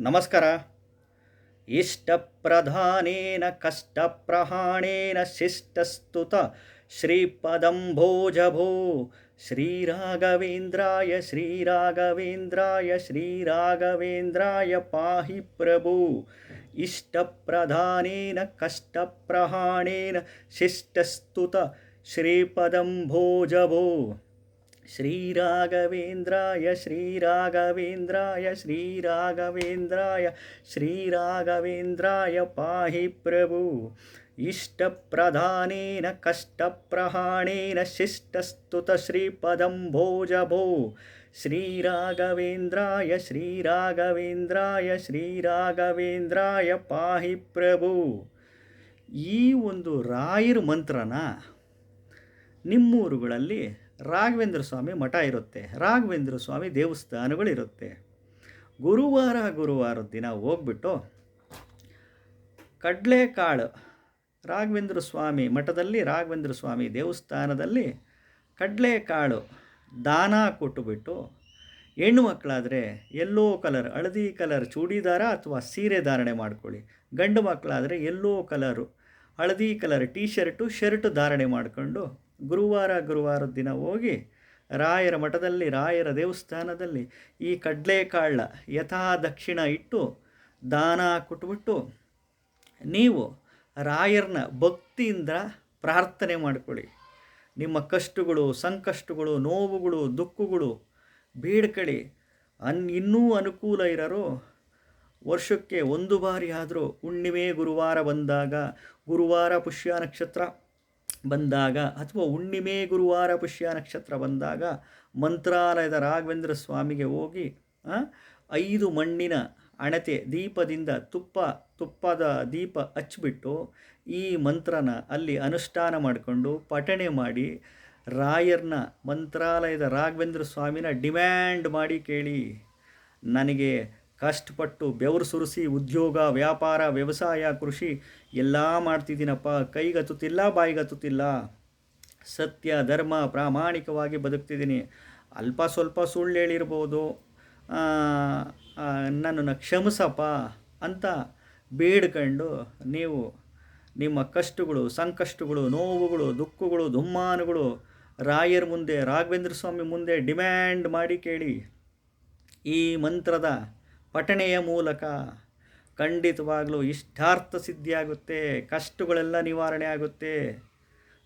ನಮಸ್ಕಾರ. ಇಷ್ಟಪ್ರಧಾನೇನ ಕಷ್ಟಪ್ರಹಾಣೇನ ಶಿಷ್ಟಸ್ತುತ ಶ್ರೀಪದಂಭೋಜಭೋ. ಶ್ರೀರಾಘವೇಂದ್ರಾಯ ಶ್ರೀರಾಘವೇಂದ್ರಾಯ ಶ್ರೀರಾಘವೇಂದ್ರಾಯ ಪಾಹಿ ಪ್ರಭು. ಇಷ್ಟಪ್ರಧಾನೇನ ಕಷ್ಟಪ್ರಹಾಣೇನ ಶಿಷ್ಟಸ್ತುತ ಶ್ರೀಪದಂಭೋಜಭೋ. ಶ್ರೀರಾಘವೇಂದ್ರಾಯ ಶ್ರೀರಾಘವೇಂದ್ರಾಯ ಶ್ರೀರಾಘವೇಂದ್ರಾಯ ಶ್ರೀರಾಘವೇಂದ್ರಾಯ ಪಾಹಿ ಪ್ರಭು. ಇಷ್ಟಪ್ರಧಾನೇನ, ಕಷ್ಟಪ್ರಹಾಣೇನ, ಶಿಷ್ಟಸ್ತುತ ಶ್ರೀಪದಂಭೋಜಭೋ. ಶ್ರೀರಾಘವೇಂದ್ರಾಯ ಶ್ರೀರಾಘವೇಂದ್ರಾಯ ಶ್ರೀರಾಘವೇಂದ್ರಾಯ ಪಾಹಿ ಪ್ರಭು. ಈ ಒಂದು ರಾಯರ ಮಂತ್ರನ ನಿಮ್ಮೂರುಗಳಲ್ಲಿ ರಾಘವೇಂದ್ರ ಸ್ವಾಮಿ ಮಠ ಇರುತ್ತೆ. ರಾಘವೇಂದ್ರ ಸ್ವಾಮಿ ದೇವಸ್ಥಾನಗಳಿರುತ್ತೆ. ಗುರುವಾರ ಗುರುವಾರದ ದಿನ ಹೋಗ್ಬಿಟ್ಟು ಕಡಲೆಕಾಳು ರಾಘವೇಂದ್ರ ಸ್ವಾಮಿ ಮಠದಲ್ಲಿ, ರಾಘವೇಂದ್ರ ಸ್ವಾಮಿ ದೇವಸ್ಥಾನದಲ್ಲಿ ಕಡಲೆಕಾಳು ದಾನ ಕೊಟ್ಟುಬಿಟ್ಟು ಹೆಣ್ಣು ಮಕ್ಕಳಾದರೆ ಎಲ್ಲೋ ಕಲರ್, ಹಳದಿ ಕಲರ್ ಚೂಡಿದಾರ ಅಥವಾ ಸೀರೆ ಧಾರಣೆ ಮಾಡ್ಕೊಳ್ಳಿ. ಗಂಡು ಮಕ್ಕಳಾದರೆ ಎಲ್ಲೋ ಕಲರು, ಹಳದಿ ಕಲರ್ ಟೀ ಶರ್ಟು ಶರ್ಟ್ ಧಾರಣೆ ಮಾಡಿಕೊಂಡು ಗುರುವಾರ ಗುರುವಾರದ ದಿನ ಹೋಗಿ ರಾಯರ ಮಠದಲ್ಲಿ, ರಾಯರ ದೇವಸ್ಥಾನದಲ್ಲಿ ಈ ಕಡಲೆಕಾಳ ಯಥಾ ದಕ್ಷಿಣ ಇಟ್ಟು ದಾನ ಕೊಟ್ಬಿಟ್ಟು ನೀವು ರಾಯರನ್ನ ಭಕ್ತಿಯಿಂದ ಪ್ರಾರ್ಥನೆ ಮಾಡಿಕೊಳ್ಳಿ. ನಿಮ್ಮ ಕಷ್ಟಗಳು, ಸಂಕಷ್ಟಗಳು, ನೋವುಗಳು, ದುಃಖಗಳು ಬೇಡ್ಕಳಿ ಅನ್ ಇನ್ನೂ ಅನುಕೂಲ ಇರೋರು. ವರ್ಷಕ್ಕೆ ಒಂದು ಬಾರಿ ಆದರೂ ಹುಣ್ಣಿಮೆ, ಗುರುವಾರ ಬಂದಾಗ ಗುರುವಾರ ಪುಷ್ಯ ನಕ್ಷತ್ರ ಬಂದಾಗ ಅಥವಾ ಹುಣ್ಣಿಮೆ, ಗುರುವಾರ, ಪುಷ್ಯ ನಕ್ಷತ್ರ ಬಂದಾಗ ಮಂತ್ರಾಲಯದ ರಾಘವೇಂದ್ರ ಸ್ವಾಮಿಗೆ ಹೋಗಿ ಐದು ಮಣ್ಣಿನ ಅಣತೆ ದೀಪದಿಂದ ತುಪ್ಪ, ತುಪ್ಪದ ದೀಪ ಹಚ್ಚಿಬಿಟ್ಟು ಈ ಮಂತ್ರನ ಅಲ್ಲಿ ಅನುಷ್ಠಾನ ಮಾಡಿಕೊಂಡು ಪಠಣೆ ಮಾಡಿ ರಾಯರ್ನ ಮಂತ್ರಾಲಯದ ರಾಘವೇಂದ್ರ ಸ್ವಾಮಿನ ಡಿಮ್ಯಾಂಡ್ ಮಾಡಿ ಕೇಳಿ, ನನಗೆ ಕಷ್ಟಪಟ್ಟು ಬೆವರು ಸುರಿಸಿ ಉದ್ಯೋಗ, ವ್ಯಾಪಾರ, ವ್ಯವಸಾಯ, ಕೃಷಿ ಎಲ್ಲ ಮಾಡ್ತಿದ್ದೀನಪ್ಪ. ಕೈಗತ್ತುತ್ತಿಲ್ಲ ಬಾಯಿಗತ್ತುತ್ತಿಲ್ಲ ಸತ್ಯ, ಧರ್ಮ ಪ್ರಾಮಾಣಿಕವಾಗಿ ಬದುಕ್ತಿದ್ದೀನಿ. ಅಲ್ಪ ಸ್ವಲ್ಪ ಸುಳ್ಳು ಹೇಳಿರ್ಬೋದು. ನನ್ನನ್ನು ಕ್ಷಮಿಸಪ್ಪ ಅಂತ ಬೇಡ್ಕೊಂಡು ನೀವು ನಿಮ್ಮ ಕಷ್ಟಗಳು, ಸಂಕಷ್ಟಗಳು, ನೋವುಗಳು, ದುಃಖಗಳು, ದುಮ್ಮಾನಗಳು ರಾಯರ ಮುಂದೆ, ರಾಘವೇಂದ್ರ ಸ್ವಾಮಿ ಮುಂದೆ ಡಿಮ್ಯಾಂಡ್ ಮಾಡಿ ಕೇಳಿ. ಈ ಮಂತ್ರದ ಪಠಣೆಯ ಮೂಲಕ ಖಂಡಿತವಾಗಲೂ ಇಷ್ಟಾರ್ಥ ಸಿದ್ಧಿಯಾಗುತ್ತೆ, ಕಷ್ಟಗಳೆಲ್ಲ ನಿವಾರಣೆ ಆಗುತ್ತೆ.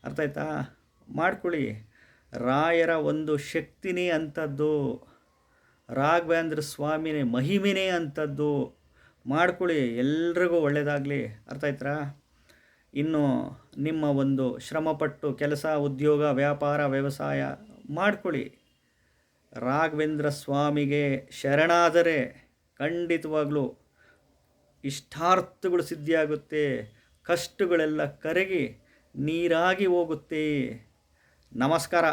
ಅರ್ಥ ಆಯ್ತಾ? ಮಾಡ್ಕೊಳ್ಳಿ. ರಾಯರ ಒಂದು ಶಕ್ತಿನೇ ಅಂಥದ್ದು, ರಾಘವೇಂದ್ರ ಸ್ವಾಮಿನೇ ಮಹಿಮೆನೇ ಅಂಥದ್ದು. ಮಾಡ್ಕೊಳ್ಳಿ, ಎಲ್ರಿಗೂ ಒಳ್ಳೆಯದಾಗಲಿ ಅರ್ಥ ಆಯ್ತಾ? ಇನ್ನು ನಿಮ್ಮ ಒಂದು ಶ್ರಮಪಟ್ಟು ಕೆಲಸ, ಉದ್ಯೋಗ, ವ್ಯಾಪಾರ, ವ್ಯವಸಾಯ ಮಾಡ್ಕೊಳ್ಳಿ. ರಾಘವೇಂದ್ರ ಸ್ವಾಮಿಗೆ ಶರಣಾದರೆ ಖಂಡಿತವಾಗಲೂ ಇಷ್ಟಾರ್ಥಗಳು ಸಿದ್ಧಿಯಾಗುತ್ತೆ ಕಷ್ಟಗಳೆಲ್ಲ ಕರಗಿ ನೀರಾಗಿ ಹೋಗುತ್ತೆ. ನಮಸ್ಕಾರ.